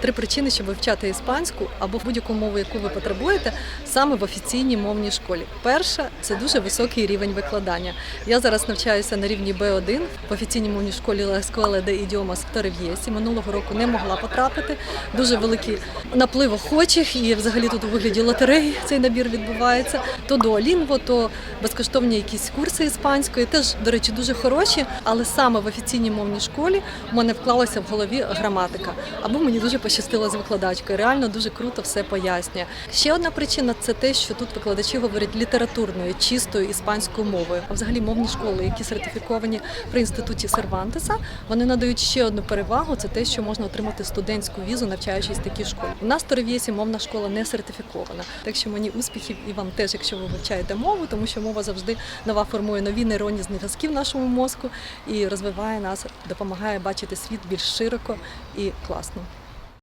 три причини, щоб вивчати іспанську або будь-яку мову, яку ви потребуєте, саме в офіційній мовній школі. Перша це дуже високий рівень викладання. Я зараз навчаюся на рівні B1 в офіційній мовній школі Escuela de Idiomas в Торев'єсі. Минулого року не могла потрапити. Дуже великий наплив охочих, і взагалі тут у вигляді лотереї цей набір відбувається. То до дуолінго, то безкоштовні якісь курси іспанської. Теж, до речі, дуже хороші, але саме в офіційній мовній школі в мене вклалася в голові граматика. Або мені дуже пощастило з викладачкою. Реально дуже круто все пояснює. Ще одна причина це те, що тут викладачі говорять літературною, чистою іспанською мовою. А взагалі мовні школи, які сертифіковані при інституті Сервантеса, вони надають ще одну перевагу. Це те, що можна отримати студентську візу, навчаючись в такій школі. У нас в Торев'єсі мовна школа не сертифікована. Так що мені успіхів і вам теж, якщо ви вивчаєте мову, тому що мова завжди нова формує нові нейронні зв'язки в нашому мозку і розвиває нас, допомагає бачити світ більш широко і класно.